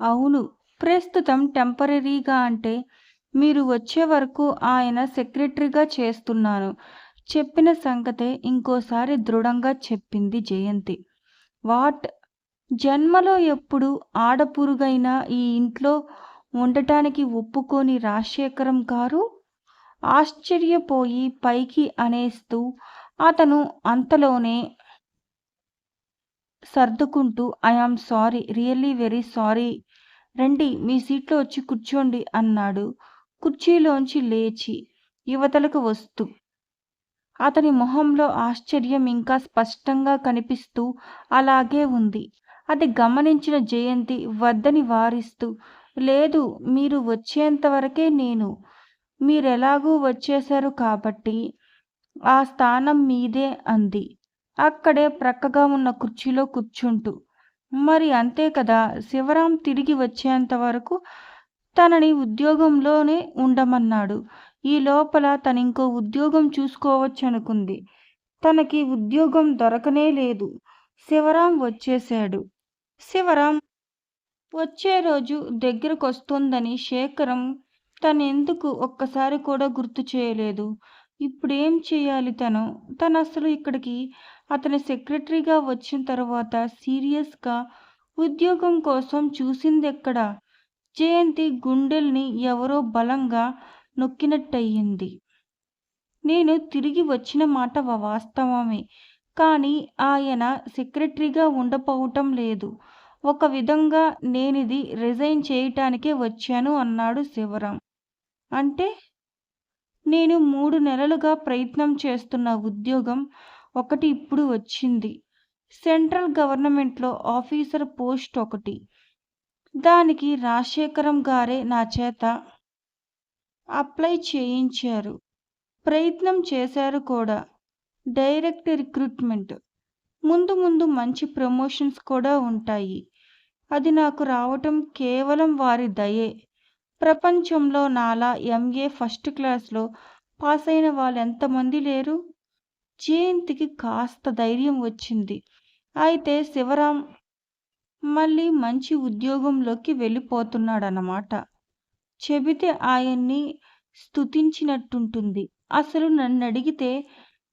అవును. ప్రస్తుతం టెంపరరీగా అంటే మీరు వచ్చే వరకు ఆయన సెక్రటరీగా చేస్తున్నాను. చెప్పిన సంగతే ఇంకోసారి దృఢంగా చెప్పింది జయంతి. వాట్? జన్మలో ఎప్పుడు ఆడపురుగైనా ఈ ఇంట్లో ఉండటానికి ఒప్పుకోని రాజశేఖరం గారు? ఆశ్చర్యపోయి పైకి అనేస్తూ అతను అంతలోనే సర్దుకుంటూ I'm sorry. Really very sorry. రండి మీ సీట్లో వచ్చి కూర్చోండి అన్నాడు కుర్చీలోంచి లేచి యువతలకు వస్తూ. అతని మొహంలో ఆశ్చర్యం ఇంకా స్పష్టంగా కనిపిస్తూ అలాగే ఉంది. అది గమనించిన జయంతి వద్దని వారిస్తూ లేదు మీరు వచ్చేంతవరకే నేను. మీరెలాగూ వచ్చేశారు కాబట్టి ఆ స్థానం మీదే అంది అక్కడే ప్రక్కగా ఉన్న కుర్చీలో కూర్చుంటూ. మరి అంతే కదా శివరాం తిరిగి వచ్చేంతవరకు తనని ఉద్యోగంలోనే ఉండమన్నాడు. ఈ లోపల తనింకో ఉద్యోగం చూసుకోవచ్చనుకుంది. తనకి ఉద్యోగం దొరకనే లేదు. శివరాం వచ్చేశాడు. శివరాం వచ్చే రోజు దగ్గరకొస్తోందని శేఖరం తనెందుకు ఒక్కసారి కూడా గుర్తు చేయలేదు. ఇప్పుడేం చేయాలి తను? తనసలు ఇక్కడికి అతని సెక్రటరీగా వచ్చిన తర్వాత సీరియస్గా ఉద్యోగం కోసం చూసిందెక్కడ? జయంతి గుండెల్ని ఎవరో బలంగా నొక్కినట్టయింది. నేను తిరిగి వచ్చిన మాట వాస్తవమే. కానీ ఆయన సెక్రటరీగా ఉండపోవటం లేదు. ఒక విధంగా నేనిది రిజైన్ చేయటానికే వచ్చాను అన్నాడు శివరాం. అంటే? నేను మూడు నెలలుగా ప్రయత్నం చేస్తున్న ఉద్యోగం ఒకటి ఇప్పుడు వచ్చింది. సెంట్రల్ గవర్నమెంట్లో ఆఫీసర్ పోస్ట్ ఒకటి. దానికి రాజశేఖరం గారే నా చేత అప్లై చేయించారు. ప్రయత్నం చేశారు కూడా. Direct recruitment. ముందు ముందు మంచి ప్రమోషన్స్ కూడా ఉంటాయి. అది నాకు రావటం కేవలం వారి దయే. ప్రపంచంలో నాలా ఎంఏ ఫస్ట్ క్లాస్లో పాస్ అయిన వాళ్ళు ఎంతమంది లేరు? జయంతికి కాస్త ధైర్యం వచ్చింది. అయితే శివరాం మళ్ళీ మంచి ఉద్యోగంలోకి వెళ్ళిపోతున్నాడన్నమాట. చెబితే ఆయన్ని స్థుతించినట్టుంటుంది అసలు నన్ను అడిగితే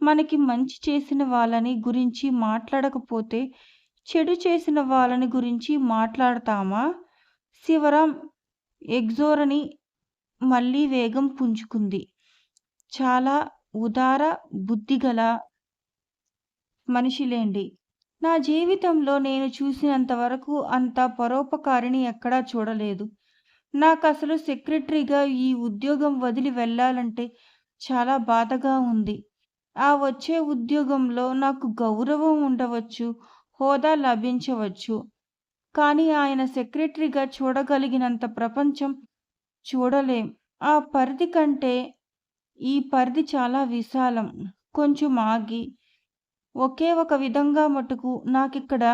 మనకి మంచి చేసిన వాళ్ళని గురించి మాట్లాడకపోతే చెడు చేసిన వాళ్ళని గురించి మాట్లాడతామా? శివరాం ఎగ్జోరని మళ్ళీ వేగం పుంజుకుంది. చాలా ఉదార బుద్ధిగల మనిషిలేండి నా జీవితంలో నేను చూసినంతవరకు అంత పరోపకారిని ఎక్కడా చూడలేదు. నాకు అసలు సెక్రటరీగా ఈ ఉద్యోగం వదిలి వెళ్ళాలంటే చాలా బాధగా ఉంది. ఆ వచ్చే ఉద్యోగంలో నాకు గౌరవం ఉండవచ్చు. హోదా లభించవచ్చు. కానీ ఆయన సెక్రటరీగా చూడగలిగినంత ప్రపంచం చూడలేం. ఆ పరిధి కంటే ఈ పరిధి చాలా విశాలం. కొంచెం ఆగి, ఒకే ఒక విధంగా మటుకు నాకిక్కడ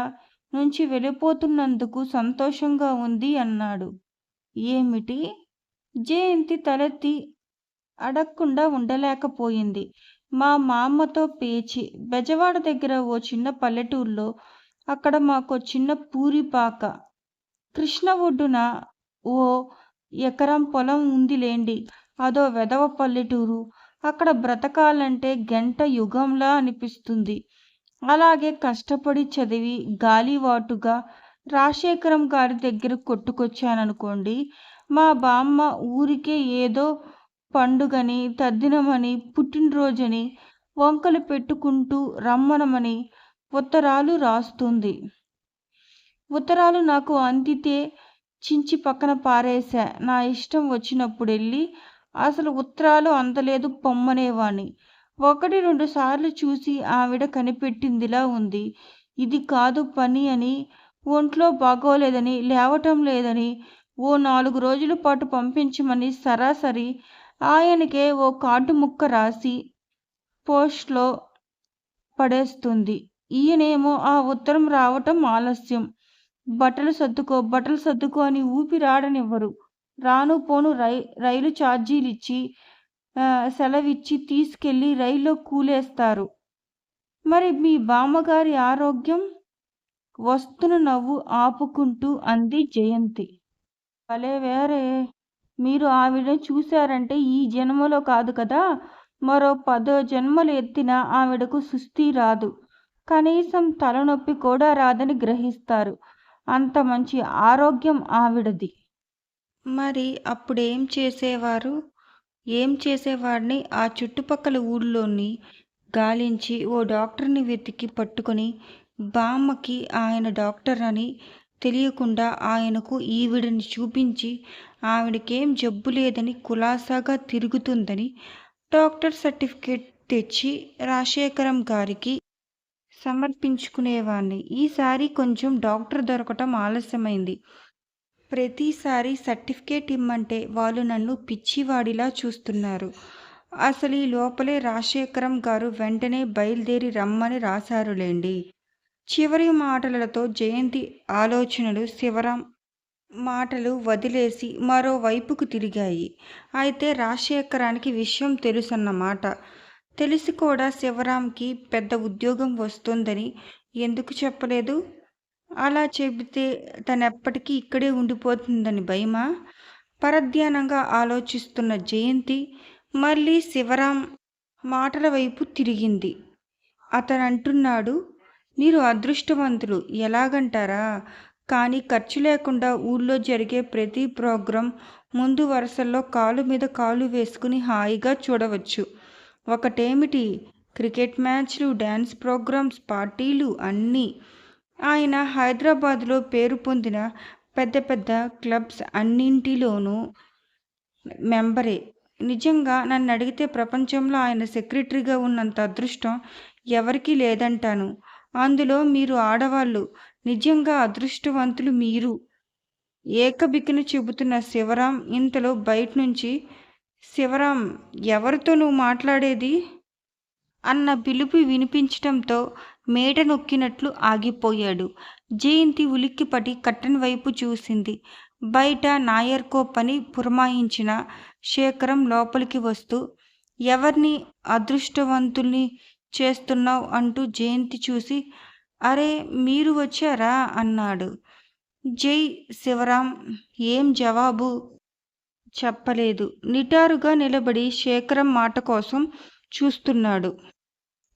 నుంచి వెళ్ళిపోతున్నందుకు సంతోషంగా ఉంది అన్నాడు. ఏమిటి? జయంతి తలెత్తి అడగకుండా ఉండలేకపోయింది. మా మామతో పేచి. బెజవాడ దగ్గర ఓ చిన్న పల్లెటూర్లో అక్కడ మాకు చిన్న పూరిపాక. కృష్ణ ఒడ్డున ఓ ఎకరం పొలం ఉందిలెండి. అదో వెధవ పల్లెటూరు. అక్కడ బ్రతకాలంటే గంట యుగంలా అనిపిస్తుంది. అలాగే కష్టపడి చదివి గాలివాటుగా రాజశేఖరం గారి దగ్గర కొట్టుకొచ్చాననుకోండి. మా బామ్మ ఊరికే ఏదో పండుగని, తద్దినమని, పుట్టినరోజని వంకలు పెట్టుకుంటూ రమ్మనమని ఉత్తరాలు రాస్తుంది. ఉత్తరాలు నాకు అందితే చించి పక్కన పారేశా. నా ఇష్టం వచ్చినప్పుడు వెళ్ళి అసలు ఉత్తరాలు అందలేదు పొమ్మనేవాణ్ణి. ఒకటి రెండు సార్లు చూసి ఆవిడ కనిపెట్టిందిలా ఉంది. ఇది కాదు పని అని, ఒంట్లో బాగోలేదని, లేవటం లేదని ఓ నాలుగు రోజుల పాటు పంపించమని సరాసరి ఆయనకే ఓ కార్డు ముక్క రాసి పోస్ట్లో పడేస్తుంది. ఈయనేమో ఆ ఉత్తరం రావటం ఆలస్యం. బట్టలు సర్దుకో, బట్టలు సర్దుకో అని ఊపిరాడనివ్వరు. రాను పోను రై రైలు చార్జీలిచ్చి సెలవిచ్చి తీసుకెళ్ళి రైల్లో కూలేస్తారు. మరి మీ బామ్మగారి ఆరోగ్యం? వస్తున్న నవ్వు ఆపుకుంటూ అంది జయంతి. భలే వేరే మీరు ఆవిడని చూశారంటే ఈ జన్మలో కాదు కదా మరో పదో జన్మలు ఎత్తినా ఆవిడకు సుస్థి రాదు కనీసం తలనొప్పి కూడా రాదని గ్రహిస్తారు అంత మంచి ఆరోగ్యం ఆవిడది మరి అప్పుడేం చేసేవారు? ఏం చేసేవాడిని ఆ చుట్టుపక్కల ఊళ్ళోని గాలించి ఓ డాక్టర్ని వెతికి పట్టుకొని బామ్మకి ఆయన డాక్టర్ అని తెలియకుండా ఆయనకు ఈవిడని చూపించి ఆవిడకేం జబ్బు లేదని కులాసాగా తిరుగుతుందని డాక్టర్ సర్టిఫికేట్ తెచ్చి రాజశేఖరం గారికి సమర్పించుకునేవాణ్ణి. ఈసారి కొంచెం డాక్టర్ దొరకటం ఆలస్యమైంది. ప్రతిసారి సర్టిఫికేట్ ఇమ్మంటే వాళ్ళు నన్ను పిచ్చివాడిలా చూస్తున్నారు. అసలు ఈ లోపలే రాజశేఖరం గారు వెంటనే బయలుదేరి రమ్మని రాశారులేండి చివరి మాటలతో జయంతి ఆలోచనలు శివరాం మాటలు వదిలేసి మరోవైపుకు తిరిగాయి. అయితే రాజశేఖరానికి విషయం తెలుసన్నమాట. తెలిసి కూడా శివరాంకి పెద్ద ఉద్యోగం వస్తుందని ఎందుకు చెప్పలేదు? అలా చెబితే తనెప్పటికీ ఇక్కడే ఉండిపోతుందని భయమా? పరధ్యానంగా ఆలోచిస్తున్న జయంతి మళ్ళీ శివరాం మాటల వైపు తిరిగింది. అతను అంటున్నాడు మీరు అదృష్టవంతులు ఎలాగంటారా? కానీ ఖర్చు లేకుండా ఊళ్ళో జరిగే ప్రతి ప్రోగ్రాం ముందు వరుసల్లో కాలు మీద కాలు వేసుకుని హాయిగా చూడవచ్చు. ఒకటేమిటి? క్రికెట్ మ్యాచ్లు డ్యాన్స్ ప్రోగ్రామ్స్ పార్టీలు అన్నీ ఆయన హైదరాబాద్లో పేరు పొందిన పెద్ద పెద్ద క్లబ్స్ అన్నింటిలోనూ మెంబరే. నిజంగా నన్ను అడిగితే ప్రపంచంలో ఆయన సెక్రటరీగా ఉన్నంత అదృష్టం ఎవరికీ లేదంటాను. అందులో మీరు ఆడవాళ్ళు. నిజంగా అదృష్టవంతులు మీరు. ఏకబిక్కిన చెబుతున్న శివరాం ఇంతలో బయట నుంచి శివరాం ఎవరితో నువ్వు మాట్లాడేది? అన్న పిలుపు వినిపించటంతో మేట నొక్కినట్లు ఆగిపోయాడు. జయంతి ఉలిక్కిపడి కట్టెన్ వైపు చూసింది. బయట నాయర్కో పని పురమాయించిన శేఖరం లోపలికి వస్తూ ఎవరిని అదృష్టవంతుల్ని చేస్తున్నావు? అంటూ జయంతి చూసి అరే మీరు వచ్చారా? అన్నాడు. జై శివరాం ఏం జవాబు? చెప్పలేదు. నిటారుగా నిలబడి శేఖరం మాట కోసం చూస్తున్నాడు.